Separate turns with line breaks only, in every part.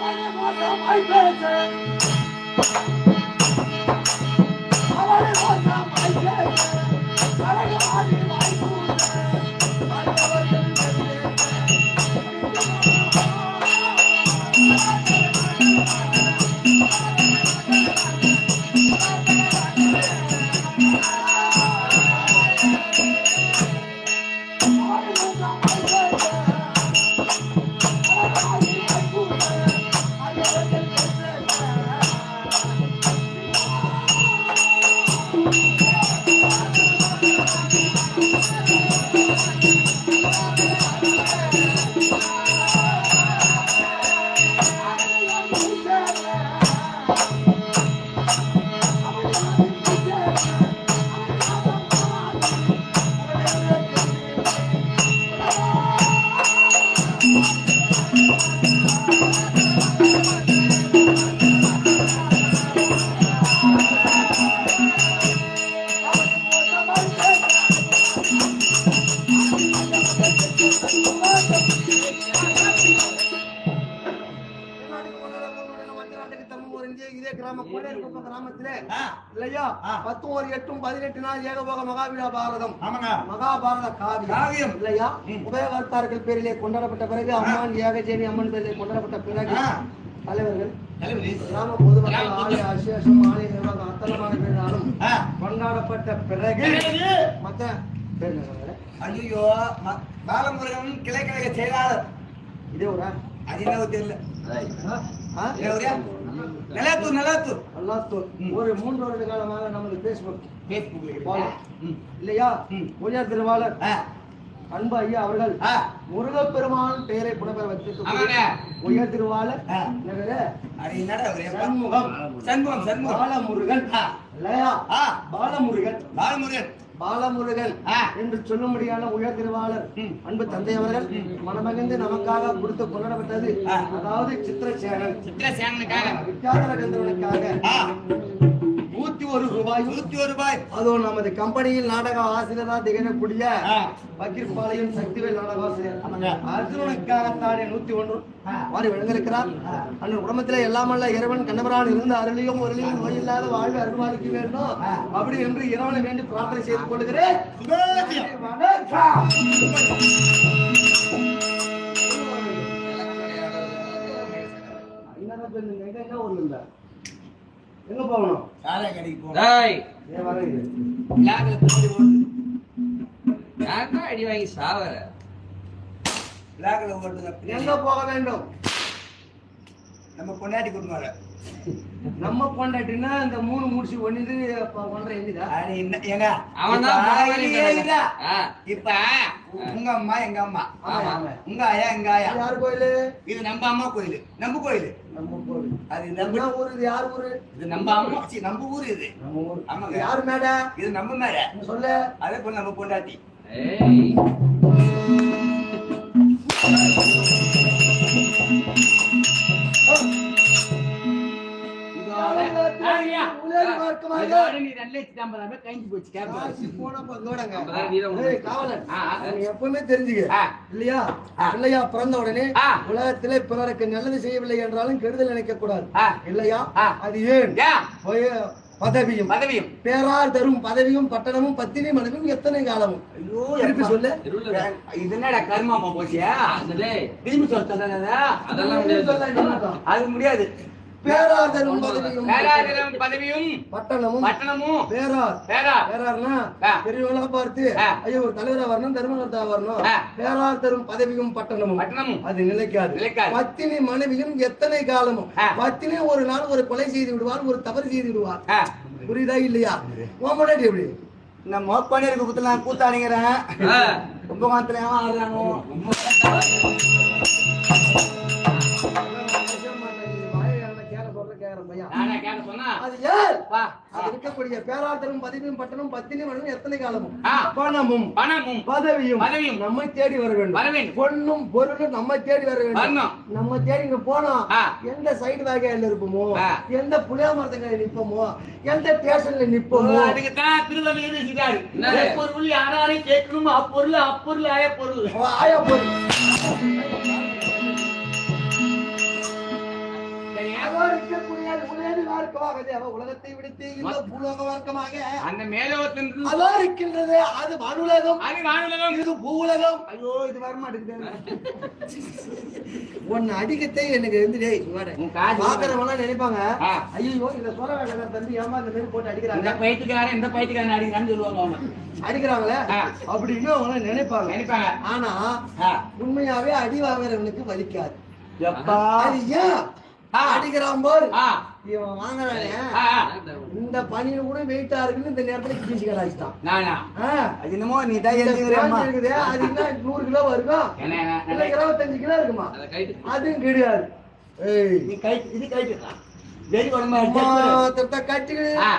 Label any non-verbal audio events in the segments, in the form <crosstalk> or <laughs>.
அவனை இதே கிராம கோடையர்குப்பம் கிராமத்திலே இல்லையா. பத்தும் ஒரு எட்டும் பதினெட்டு நாள் ஏகபோக மகாவீர பாரதம் மகாபாரத காவியம். இல்லையா. உபயோகத்தார்கள் பேரிலே கொண்டாடப்பட்ட பிறகு அம்மான் ஏகஜேனி அம்மன் பேரிலே கொண்டாடப்பட்ட பிறகு. தலைவர்கள். கிராம பொதுமக்கள் ஆலய அசேஷம் ஆலய நிர்வாகம் அத்தனமான பேராலும் கொண்டாடப்பட்ட பிறகு மத்த?
ஐயோ பாலமுருகன் கிளை கழக செயலாளர்
இதே ஊரா
அது என்ன தெரியல நிலாத்தூர்
அல்லாத்தூர்
ம்.
ஒரு மூன்று வருட காலமாக நமது பேஸ்புக்.
ம்.
இல்லையா?
ம்.
ஒளியார் திருவாளர்
ஆ,
அன்பு ஐயா அவர்கள் முருகப்பெருமான் பெயரை புனப்பெற வச்சிருக்க. உயர் திருவாளர்? சண்முகம்.
சண்முகம்
பாலமுருகன். இல்லையா? பாலமுருகன்.
பாலமுருகன்.
பாலமுருகன். என்று சொல்லும்படியான உயர் திருவாளர். அன்பு தந்தை அவர்கள் மனமகிழ்ந்து நமக்காக கொடுத்து கொண்டாடப்பட்டது. அதாவது சித்திரசேனன்
சித்திரசேனனுக்காக
வித்யாதர கந்தவனுக்காக
ஆ,
நூத்தி ஒரு ரூபாய்
நூத்தி ஒரு ரூபாய்.
அதுவும் நமது கம்பெனியில் நாடக ஆசிரியரா திகழக்கூடிய பக்கீர்பாளையம் சக்திவேல் நாடக ஆசிரியர். அர்ஜுனனுக்காகத்தானே நூத்தி ஒன்று. மாறி வழங்கியிருக்கிறார். அந்த குடும்பத்திலே எல்லாமல்ல இறைவன் கண்ணபரான் இருந்த அருளியும் ஒருளியும் நோயில்லாத வாழ்வு அருள்வாளிக்க வேண்டும். அப்படி என்று இறைவனை வேண்டி பிரார்த்தனை செய்து கொள்கிறேன். என்ன ஊர்ல இருந்தா? எங்க போகணும்
சாலை கடைக்கு போகணும்.
டேய்
ஏன் வர இது?
விழாக்களை பின்னாடி ஓடுது.
யாருக்கா அடி வாங்கி சாவற
விழாக்களை ஓடுதுங்க
எங்க. போக வேண்டும்
நம்ம பொண்டாட்டி கூட்டு வர
நம்ம பொண்டாட்டினா இந்த மூணு முடிச்சு ஒண்ணுது
ஏங்க
தான்
இப்ப உங்க அம்மா எங்க அம்மா. உங்க ஆயா எங்க ஆயா?
யார் கோயிலு?
இது நம்ம அம்மா கோயில். நம்ம கோயில்.
நம்ம கோயில்.
அது நம்ம
ஊரு? இது யார் ஊரு?
இது நம்ம அம்மா நம்ம ஊர் இது.
நம்ம ஊரு.
ஆமாங்க.
யார் மேடை?
இது நம்ம
நீ சொல்லு.
அதே போல நம்ம பொண்டாட்டி.
ஏய். <laughs>
காவலன். எப்பவுமே தெரிஞ்சுக்க. இல்லையா. இல்லையா பிறந்த உடனே. உலகத்திலே பிறருக்கு நல்லது செய்யவில்லை என்றாலும் கெடுதல் நினைக்க கூடாது. இல்லையா. அது ஏன்? பதவியும்.
பதவியும்.
பேரார் தரும் பதவியும் பட்டணமும் பத்தினி மனைவியும் எத்தனை காலமும்?
ஐயோ
சொல்லு.
இது என்னடா கருமாமா போச்சு?
அந்த டேய்,
திரும்பி
அதெல்லாம்.
சொல்ல என்ன
அது முடியாது.
பேரார் தரும் பதவியும்
பேராதிரம் பதவியும்
பட்டணமும்
பட்டணமும்
பேரார்
பேரா
பேரார்னா. பெரியவங்களா பார்த்து. ஐயோ ஒரு தலைவரா வரணும் தர்மகர்த்தா வரணும்
ஆ.
பேரார் தரும் பதவியும் பட்டணமும்
பட்டணமும்
அது நிலைக்காது
நிலைக்காது.
பத்தினி மனைவியும் எத்தனை காலமும். பத்தினி ஒரு நாள் ஒரு கொலை செய்து விடுவார் ஒரு தவறு செய்து விடுவார். புரியுதா இல்லையா உன் முன்னாடி எப்படி
இந்த மோப்பானியருக்கு குத்தலாம் கூத்தாடிங்கிறேன். கும்பகோணத்துல ஏன் ஆடுறானோ
இருக்கக்கூடிய பேராதரும் பதவியும் பட்டணம் பத்தினி மனைவியும் எத்தனை காலமும். பணமும்
பணமும்
பதவியும்
பதவியும்
நம்மை தேடி வர வேண்டும்
வர வேண்டும்.
பொண்ணும் பொருளும் நம்மை தேடி வர வேண்டும். நம்ம தேடி இங்க போனோம். எந்த சைடு வகையில இருப்போமோ. எந்த புளிய மரத்துக்கு நிப்போமோ எந்த ஸ்டேஷன்ல நிப்போமோ
அதுக்கு தான் திருவள்ளுவர் எப்பொருள் யாராரை கேட்கணும் அப்பொருள் அப்பொருள் ஆய பொருள்
ஆயா பொருள் உலகத்தை விடுத்து இந்த பூலோக வர்க்கமாக
அந்த மேலோகத்தின்
அதோ இருக்கின்றது அது வானுலகம்.
அது வானுலகம்.
இது பூவுலகம்.
ஐயோ இது வர மாட்டேங்குது
உன்னை அடிக்கத்தே எனக்கு இருந்து டேய் பாக்குறவங்க நினைப்பாங்க. ஐயோ இந்த சொர வேலை தம்பி ஏமா இந்த மாதிரி போட்டு
இந்த
அடிக்கிறாங்க
பைத்துக்காரன் இந்த பைத்துக்காரன் அடிக்கிறான்னு சொல்லுவாங்க அவங்க.
அடிக்கிறாங்களே. அப்படின்னு அவங்க நினைப்பாங்க.
நினைப்பாங்க.
ஆனா. உண்மையாவே அடி வாங்குறவனுக்கு வலிக்காது.
எப்பா.
அது ஏன்?
ஆ.
அடிக்கிறான்
ஆ.
இவன் வாங்குறானே. இந்த பனியில கூட வெயிட்டா இருக்குன்னு இந்த நேரத்துல கீழ்ச்சி
அது என்னமோ நீ தான்
இருக்குது, அது என்ன நூறு கிலோ இருக்கும் இல்ல இருபத்தஞ்சு கிலோ இருக்குமா? அதுவும் கிடையாது. ஏய்.
நீ கை இது கைட்டு. வெறி உடம்பு
அம்மா,
அடிச்சு
தத்த கட்டுகளே
ஆ.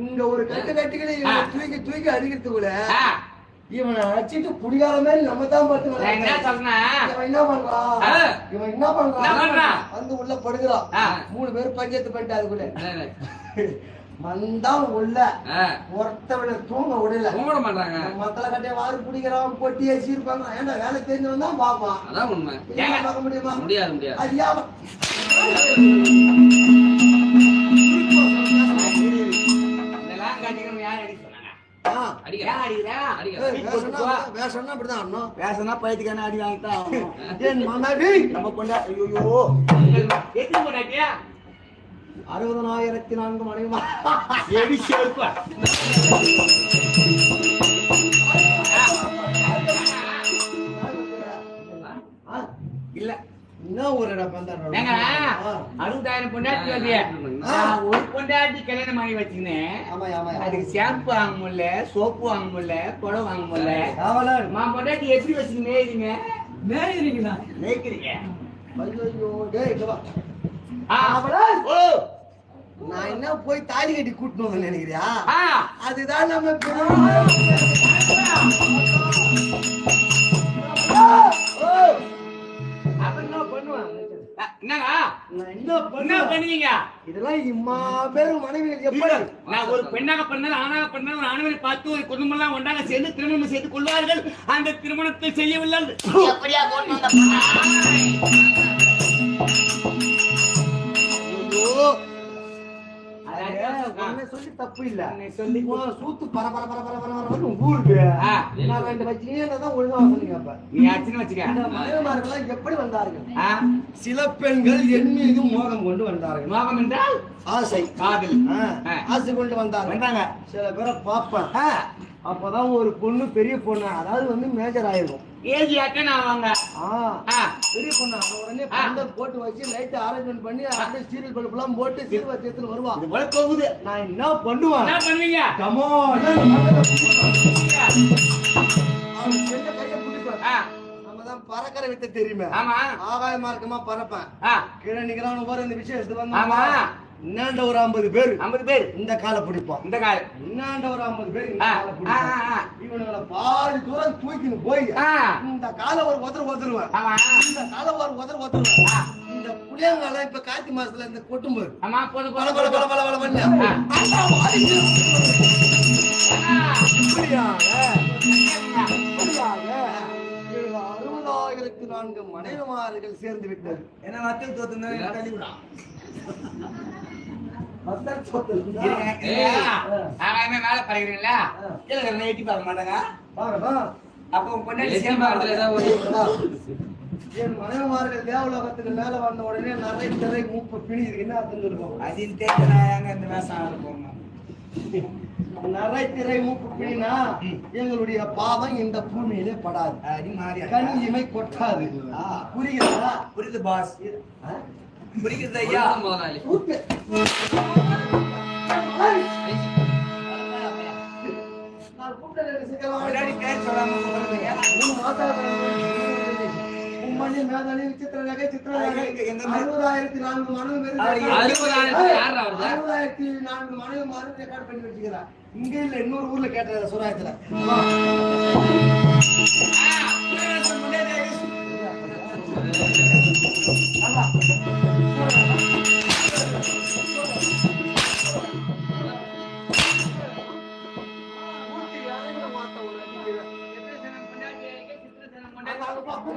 இங்க ஒரு கட்டு. இவனை தூக்கி தூக்கி அடிக்கிறதுக்குள்ள
ஆ.
இவனை அடிச்சிட்டு குடிகார மாதிரி நம்ம தான் பார்த்து
என்ன. சொல்றேன்
இவன் என்ன பண்றான். இவன் என்ன
பண்றான்?
வந்து உள்ள படுகிறான். மூணு பேர் பஞ்சாயத்து பண்ணிட்டு அதுக்குள்ள. வந்தான் உள்ள. ஒருத்தவனை தூங்க விடல.
தூங்க மாட்டாங்க.
மக்களை கட்டிய வாரு பிடிக்கிறான் பொட்டி அடிச்சு இருப்பாங்க ஏன்டா வேலை தெரிஞ்சவன் தான் பார்ப்பான்.
அதான் உண்மை.
பார்க்க முடியுமா?
முடியாது முடியாது.
அது வேஷம்னா அப்படிதான் ஆடணும்.
பேசனா பைத்துக்கான அடி வாங்கித்தான் ஆகணும். <laughs> நம்ம கொண்டா ஐயோ
அறுபதனாயிரத்தி நான்கு மனைவி. <laughs>
எடி செருப்பா. இல்ல.
என்ன ஒரு.
அறுபதாயிரம் பொண்டாட்டி ஒரு பொண்டாட்டி கல்யாணம் பண்ணி வச்சுக்கினேன். அதுக்கு ஷாம்பு வாங்க முடியல சோப்பு வாங்க முடியல புடவை வாங்க முடியல. மா பொண்டாட்டி எப்படி வச்சுக்க மேய்றீங்க?
மேய்கிறீங்களா
மேய்க்கிறீங்க.
நான் என்ன போய் தாலி கட்டி வந்து நினைக்கிறியா? அதுதான் நம்ம
என்னங்க
என்ன
பண்ணுவீங்க?
இதெல்லாம் இம்மா பேரும் மனைவிகள் எப்படி
நான் ஒரு பெண்ணாக பண்ணால் ஆணாக பண்ணால் ஒரு ஆணவனை பார்த்து ஒரு குடும்பம் எல்லாம் ஒன்றாக சேர்ந்து திருமணம் செய்து கொள்வார்கள். அந்த திருமணத்தை செய்யவில்லை. எப்படியா
உன்னை சொல்லி தப்பு இல்ல
சொல்லி
சூத்து பர பர பர பர பர பரன்னு ஊருக்கு
ஆ,
நான் ரெண்டு வச்சுனே தான் ஒழுங்கா சொன்னீங்க அப்ப
நீ
இந்த மனைவிமார்கள் எப்படி வந்தார்கள்? சில பெண்கள் என் மீது மோகம் கொண்டு வந்தார்கள்.
மோகம் என்றால்?
ஆசை.
காதல்.
ஆசை கொண்டு வந்தார்கள்.
வந்தாங்க.
சில பேரை பார்ப்பேன். அப்பதான் ஒரு பொண்ணு பெரிய பொண்ணு. அதாவது வந்து மேஜர் ஆயிருக்கும்
ஏஜ் ஆட்டன் ஆவாங்க
பெரிய பொண்ணு. உடனே பந்தல் போட்டு வச்சு லைட் அரேஞ்ச்மெண்ட் பண்ணி அப்படியே சீரியல் பல்ப் எல்லாம் போட்டு சீர்வரிசை எடுத்துன்னு வருவா.
இது போல போகுது.
நான் என்ன பண்ணுவேன்?
என்ன பண்ணுவீங்க?
கமோ அவன் செஞ்ச கையை பிடிப்பேன் பறக்கிற வித்த தெரியுமே.
ஆமா.
ஆகாய மார்க்கமா பறப்பேன். கீழே நிக்கிறான் பாரு இந்த விஷயத்துக்கு
ஆமா.
வந்தா இன்னாண்ட ஒரு ஐம்பது பேர்.
ஐம்பது பேர்.
இந்த காலை பிடிப்பான்
இந்த கால்.
இன்னாண்ட ஒரு ஐம்பது பேர் இந்த காலை பிடிப்பான்
ஆ, ஆ.
இவனுங்களை பாதி தூரம் தூக்கின்னு போய் இந்த காலை ஒரு உதறு உதருவேன்
ஆமா.
இந்த காலை ஒரு உதறு உதருவேன்
ஆ.
இந்த புளியங்கால இப்ப கார்த்தி மாசத்துல இந்த கொட்டும்போது.
ஆமா போதும்
பல பல பல
போதும்
பல பல பண்ண
ஆ.
அறுபதாயிரத்தி நான்கு மனைவிமார்கள் சேர்ந்து விட்டது.
என்ன வத்தல் தோத்து தள்ளி
மேல பறக்கிறீங்களா? எட்டி பார்க்க மாட்டாங்க. அப்போ உங்க சேமா
என் மனைவிமார்கள் தேவலோகத்துக்கு மேல வந்த உடனே நிறைய திரை மூப்பு பிணி இருக்கு என்ன அர்த்தம் இருக்கும்?
அதில் ஏங்க இந்த வேஷம் இருக்கும்
நிறை திரை மூப்பு பிணினா எங்களுடைய பாவம் இந்த பூமியிலே படாது. கண் இமை கொட்டாது.
ஆ.
புரிகிறதா?
புரியுது பாஸ் புரியுது ஐயா
முதலாளி
அறுபதாயிரத்தி நான்கு மனைவி
அறுபதாயிரத்தி
நான்கு மனைவி மாதிரி ரெக்கார்ட் பண்ணி வச்சுக்கிறேன் இங்க இல்ல இன்னொரு ஊர்ல கேட்டது சுராயத்துல வா. அது